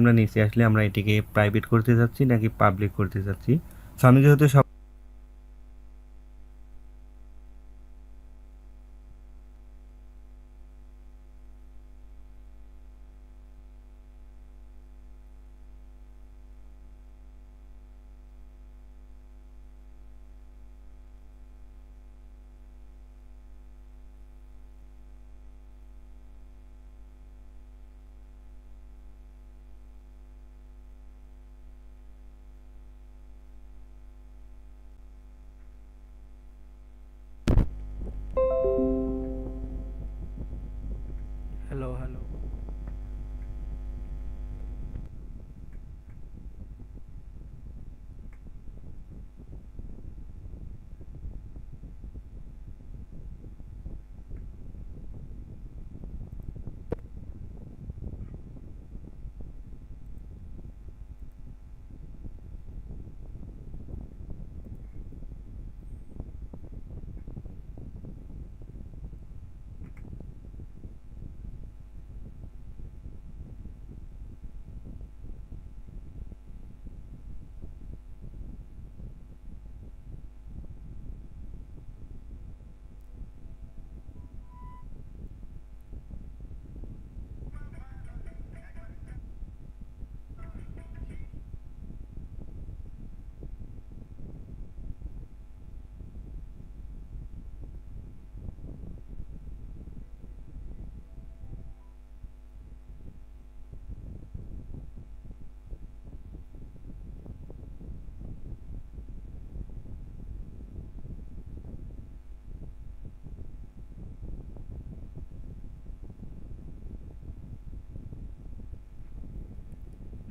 আমরা নিচে আসলে আমরা এটিকে প্রাইভেট করতে চাচ্ছি নাকি পাবলিক করতে যাচ্ছি? সো আমি যেহেতু সব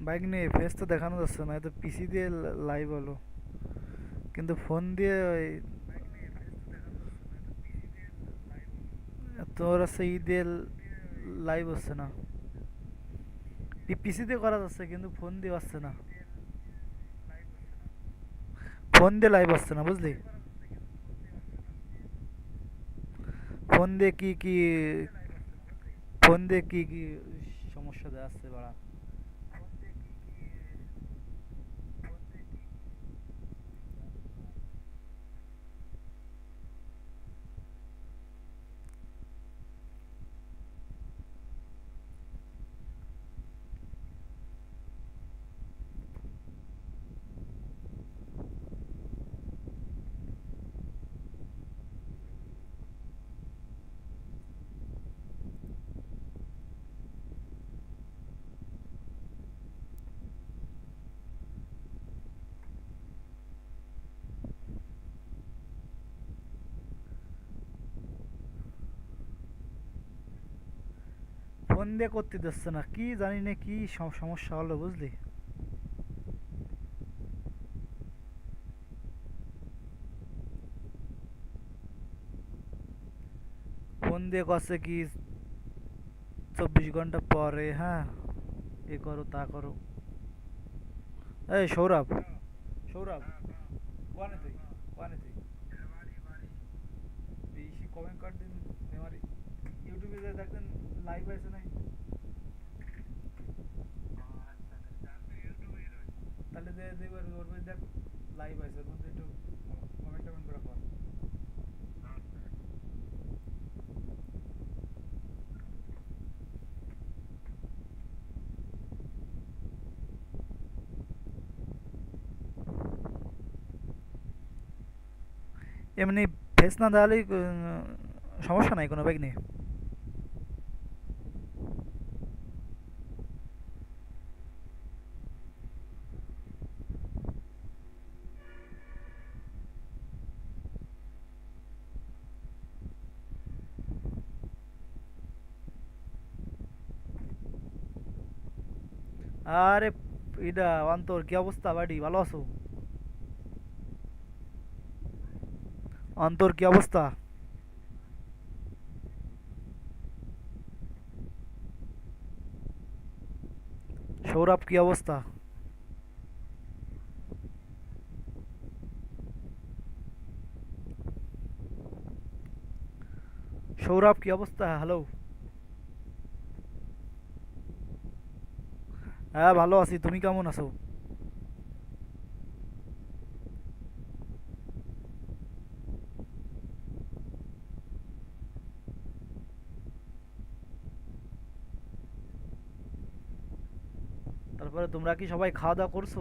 বাইক নিয়ে ফেস তো দেখানো যাচ্ছে না তো পিসি দিয়ে লাইভ হলো। কিন্তু ফোন দিয়ে ওই তোর হচ্ছে ই দিয়ে লাইভ হচ্ছে না। পিসি দিয়ে করা যাচ্ছে, কিন্তু ফোন দিয়ে আসছে না। ফোন দিয়ে লাইভ আসছে না, বুঝলি? ফোন দিয়ে কি কি ফোন দিয়ে কি কি সমস্যা দেওয়া আসছে বাড়া। ফোন দিয়ে করতে দিচ্ছে না। কি জানি না কি সম- সমস্যা হলো বুঝলি? ফোন দিয়ে করছে কি চব্বিশ ঘণ্টা পরে হ্যাঁ? এ করো, তা করো। এই সৌরভ। সৌরভ, কোয়ানে তুই? কোয়ানে তুই? কমেন্ট কর দিন ইউটিউবে যে দেখবেন লাইভ আছে নাই যে দেখবার ওর মধ্যে লাইভ আছে, ওর মধ্যে একটু কমেন্ট টমেন্ট করে কর। এমনি ফেস না দেওয়ালেই সমস্যা নাই কোনো ব্যাগ নেই আরে ইডা অন্তর, কি অবস্থা বাড়ি? ভালো আছো? অন্তর, কি অবস্থা? সৌরভ, কি অবস্থা? সৌরভ, কি অবস্থা? হ্যালো হ্যাঁ ভালো আছি। তুমি কেমন আছো? তারপরে তোমরা কি সবাই খাওয়া দাওয়া করছ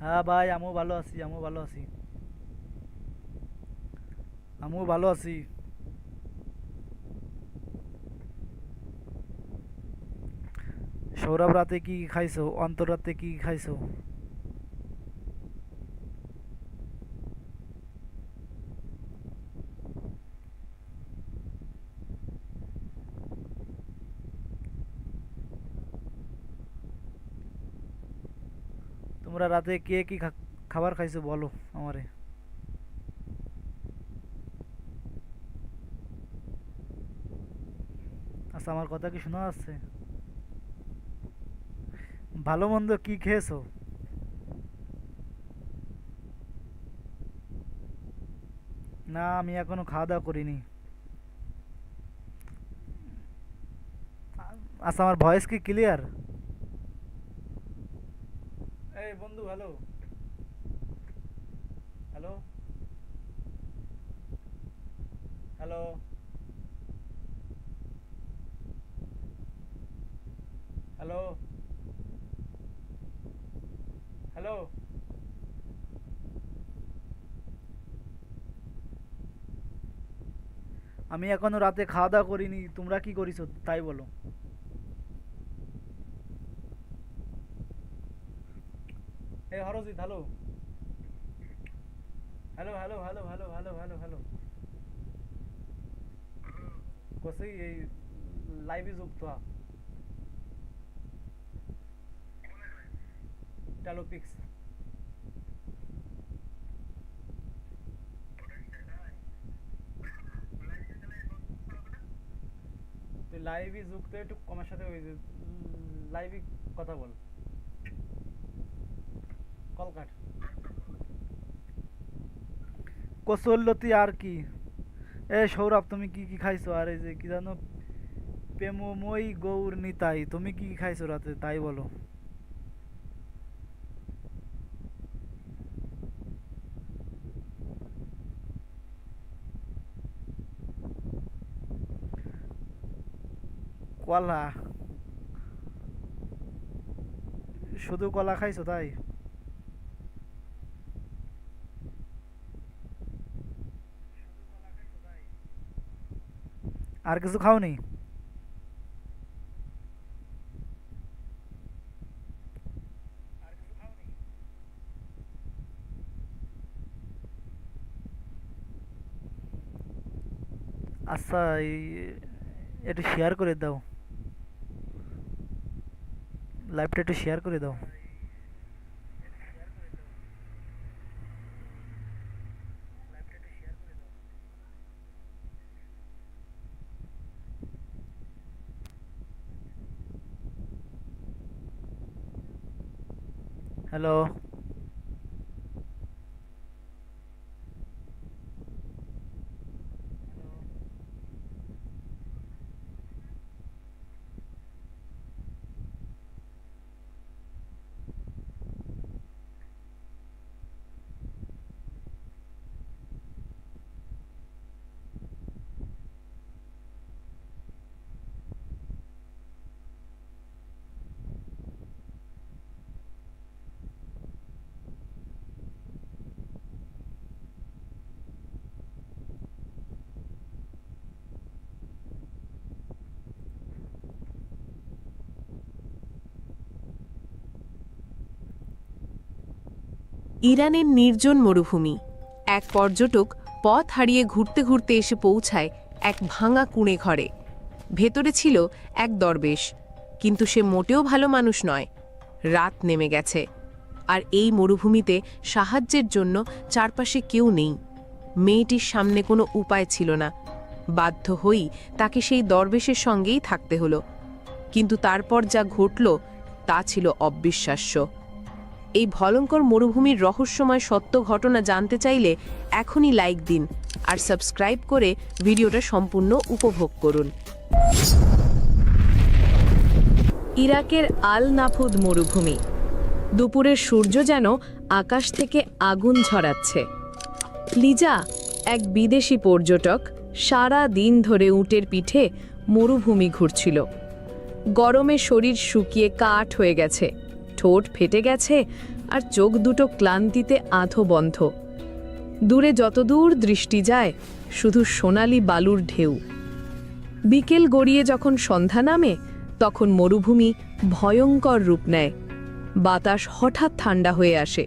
হ্যাঁ ভাই, আমিও ভালো আছি, আমিও ভালো আছি। আমিও ভালো আছি। সৌরভ রাতে কি খাইছো? অন্তর রাতে কি খাইছো? তোমরা রাতে কে কি খাবার খাইছো বলো আমারে। আচ্ছা আমার কথা কি শোনা যাচ্ছে? ভালো মন্দ কি খেয়েছো? না, আমি এখনও খাওয়া দাওয়া করিনি। আচ্ছা আমার ভয়েস কি ক্লিয়ার এই বন্ধু hello hello hello hello hello আমি এখনও রাতে খাওয়া দাওয়া করিনি, তোমরা কি করিছো তাই বলো। Hey Harojit, hello. Hello, hello, hello, hello, hello, hello, hello. कसै ये लाइव इज उप था चलो पिक्स তো লাইভই যুক্ত একটু কমের সাথে ওই যে লাইভই কথা বল কল কাট কসল্লতি আর কি? এ সৌরভ, তুমি কি কি খাইছো? আর এই যে কি জানো প্রেমময়ী গৌর নিতাই, তুমি কি কি খাইছো রাতে? তাই বলো। কলা। শুধু কলা খাইছো তাই? আর কিছু খাওনি আচ্ছা এই একটু শেয়ার করে দাও লাইভটা একটু শেয়ার করে দাও hello ইরানের নির্জন মরুভূমি। এক পর্যটক পথ হারিয়ে ঘুরতে ঘুরতে এসে পৌঁছায় এক ভাঙা কুঁড়ে ঘরে। ভেতরে ছিল এক দরবেশ, কিন্তু সে মোটেও ভালো মানুষ নয়। রাত নেমে গেছে, আর এই মরুভূমিতে সাহায্যের জন্য চারপাশে কেউ নেই। মেয়েটির সামনে কোনো উপায় ছিল না। বাধ্য হয়েই তাকে সেই দরবেশের সঙ্গেই থাকতে হলো। কিন্তু তারপর যা ঘটল, তা ছিল অবিশ্বাস্য। এই ভয়ঙ্কর মরুভূমির রহস্যময় সত্য ঘটনা জানতে চাইলে এখনই লাইক দিন আর সাবস্ক্রাইব করে ভিডিওটা সম্পূর্ণ উপভোগ করুন। ইরাকের আল নাফুদ মরুভূমি। দুপুরের সূর্য যেন আকাশ থেকে আগুন ঝরাচ্ছে। লিজা, এক বিদেশি পর্যটক, সারা দিন ধরে উটের পিঠে মরুভূমি ঘুরছিল। গরমে শরীর শুকিয়ে কাঠ হয়ে গেছে। ঠোঁট ফেটে গেছে আর চোখ দুটো ক্লান্তিতে আধো বন্ধ। দূরে যতদূর দৃষ্টি যায়, শুধু সোনালি বালুর ঢেউ। বিকেল গড়িয়ে যখন সন্ধ্যা নামে, তখন মরুভূমি ভয়ঙ্কর রূপ নেয়। বাতাস হঠাৎ ঠান্ডা হয়ে আসে।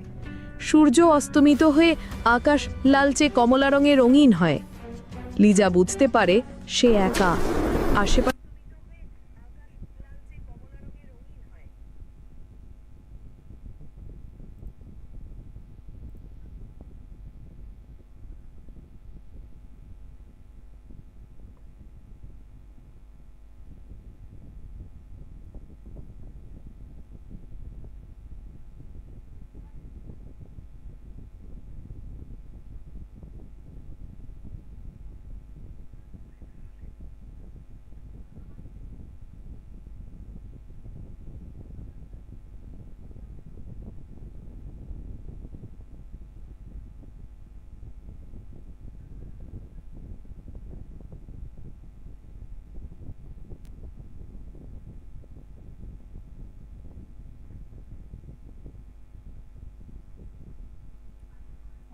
সূর্য অস্তমিত হয়ে আকাশ লালচে কমলা রঙে রঙিন হয়। লিজা বুঝতে পারে সে একা। আশেপাশে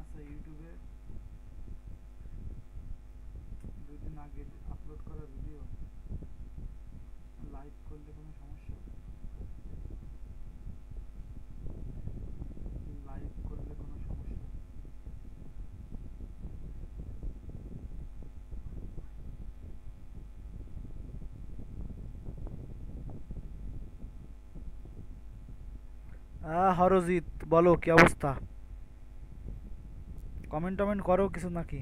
আচ্ছা ইউটিউবে দুদিন আগে আপলোড করা ভিডিও লাইভ করলে কোনো সমস্যা লাইভ করলে কোনো সমস্যা আহ হরজিৎ বলো কি অবস্থা? কমেন্ট টমেন্ট করো কিছু নাকি?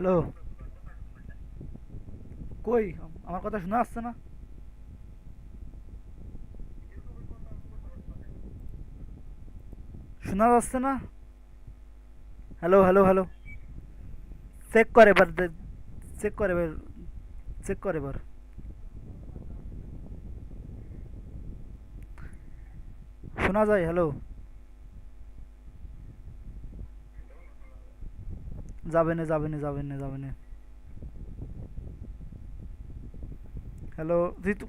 হ্যালো। কই? আমার কথা শোনা আসছে না? শোনা যাচ্ছে না? Hello hello hello. চেক করে এবার চেক করে এবার চেক করে এবার। শোনা যায়, হ্যালো। যাবে না যাবে না যাবে না যাবে না। হ্যালো তুই তো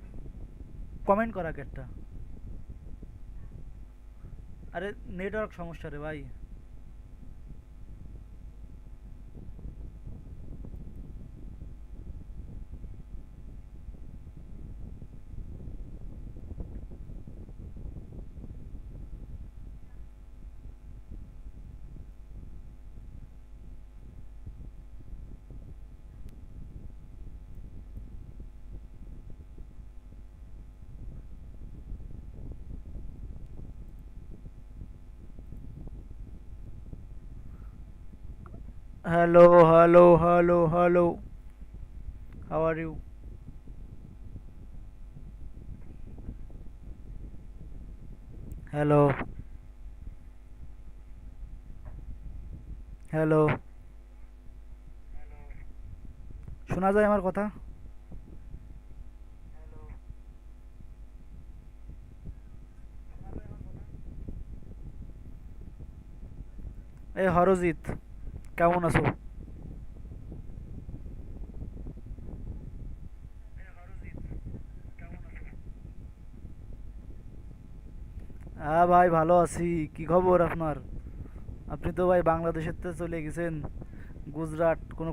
কমেন্ট করা একটা আরে নেটওয়ার্ক সমস্যা রে ভাই। Hello, hello, hello, hello. How are you? Hello. Hello. শোনা যায় আমার কথা এই হরজিৎ কেমন আছো? হ্যাঁ ভাই, ভালো আছি। কি খবর আপনার? আপনি তো ভাই বাংলাদেশের তো চলে গেছেন। গুজরাট কোনো